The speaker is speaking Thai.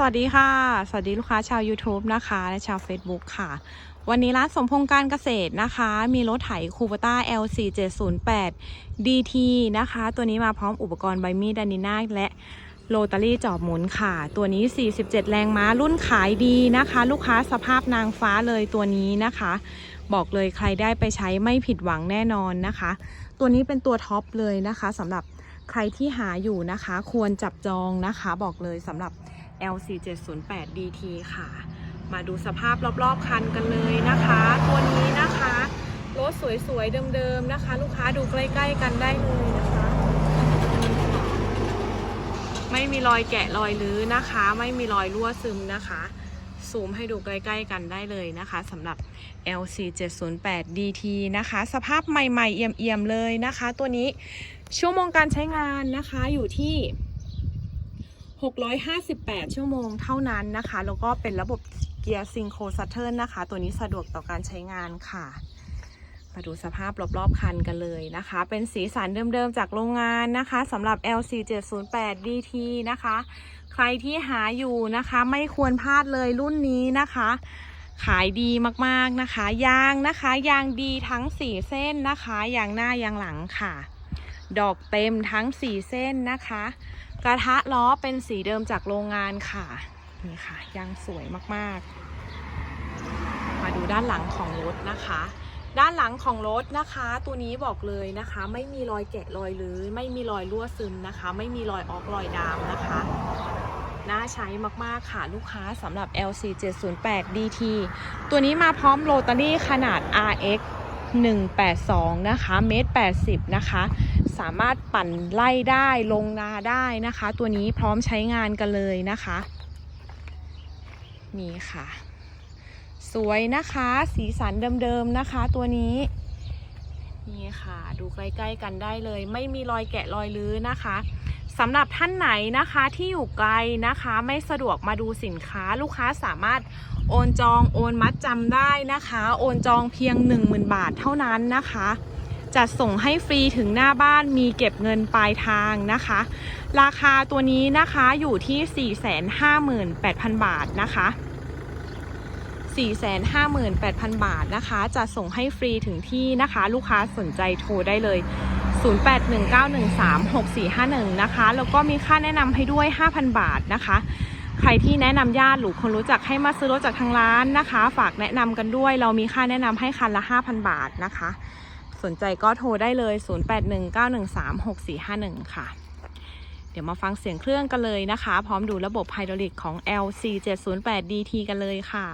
สวัสดีค่ะ สวัสดีลูกค้าชาว YouTube นะคะ และชาว Facebook ค่ะ วันนี้ร้านสมพงษ์การเกษตรนะคะ มีรถไถคูปต้า LC 708 DT นะคะ ตัวนี้มาพร้อมอุปกรณ์ใบมีดดานิน่าและโรตารี่จอบหมุนค่ะ ตัวนี้ 47 แรงม้ารุ่นขายดีนะคะ ลูกค้าสภาพนางฟ้าเลยตัวนี้นะคะ บอกเลยใครได้ไปใช้ไม่ผิดหวังแน่นอนนะคะ ตัวนี้เป็นตัวท็อปเลยนะคะสำหรับใครที่หาอยู่นะคะ ควรจับจองนะคะ บอกเลยสำหรับ LC 708 DT ค่ะ มาดูสภาพรอบๆคันกันเลยนะคะ ตัวนี้นะคะรถสวยๆเดิมๆนะคะ ลูกค้าดูใกล้ๆกันได้เลยนะคะนี่ค่ะไม่มีรอยแกะรอยลื้อนะคะ ไม่มีรอยรั่วซึมนะคะซูมให้ดูใกล้ๆกันได้เลยนะคะสำหรับ LC 708 DT นะคะ สภาพใหม่ๆเอี่ยมๆเลยนะคะ ตัวนี้ชั่วโมงการใช้งานนะคะอยู่ที่ 658 ชั่วโมงเท่านั้นนะคะ แล้วก็เป็นระบบเกียร์ซิงโครซัตเทิร์นนะคะ ตัวนี้สะดวกต่อการใช้งานค่ะ มาดูสภาพรอบๆคันกันเลยนะคะ เป็นสีสันเดิมๆจากโรงงานนะคะสำหรับ LC 708 DT นะคะ ใครที่หาอยู่นะคะไม่ควรพลาดเลยรุ่นนี้นะคะ ขายดีมากๆนะคะ ยางนะคะยางดีทั้ง 4 เส้นนะคะยางหน้ายางหลังค่ะ ดอกเต็มทั้ง 4 เส้นนะคะ กระทะล้อเป็นสีเดิมจากโรงงานค่ะ นี่ค่ะยางสวยมากๆ มาดูด้านหลังของรถนะคะ ด้านหลังของรถนะคะ ตัวนี้บอกเลยนะคะ ไม่มีรอยแกะรอยรื้อไม่มีรอยรั่วซึมนะคะ ไม่มีรอยออกรอยดามนะคะน่าใช้มาก ๆ ค่ะ ลูกค้าสำหรับ LC 708 DT ตัวนี้มาพร้อมโรตารี่ขนาด RX 182 นะคะ เมตร 80 นะคะ สามารถปั่นไล่ได้ลงนาได้นะคะ ตัวนี้พร้อมใช้งานกันเลยนะคะนี่ค่ะ สวยนะคะ สีสันเดิมๆนะคะ ตัวนี้นี่ค่ะ ดูใกล้ๆกันได้เลย ไม่มีรอยแกะรอยลื้อนะคะสำหรับท่านไหนนะคะที่อยู่ไกลนะคะ ไม่สะดวกมาดูสินค้าลูกค้าสามารถโอนจองโอนมัดจำได้นะคะ โอนจองเพียง 10,000 บาทเท่านั้นนะคะ จัดส่งให้ฟรีถึงหน้าบ้านมีเก็บเงินปลายทางนะคะ ราคาตัวนี้นะคะอยู่ที่ 458,000 บาทนะคะ458,000 บาทนะคะจะส่งให้ฟรีถึงที่นะคะ ลูกค้าสนใจโทรได้เลย 0819136451 นะคะ แล้วก็มีค่าแนะนำให้ด้วย 5,000 บาทนะคะ ใครที่แนะนำญาติหรือคนรู้จักให้มาซื้อรถจากทางร้านนะคะ ฝากแนะนำกันด้วย เรามีค่าแนะนำให้คันละ 5,000 บาทนะคะ สนใจก็โทรได้เลย 0819136451 ค่ะ เดี๋ยวมาฟังเสียงเครื่องกันเลยนะคะ พร้อมดูระบบไฮดรอลิกของ LC 708 DT กันเลยค่ะ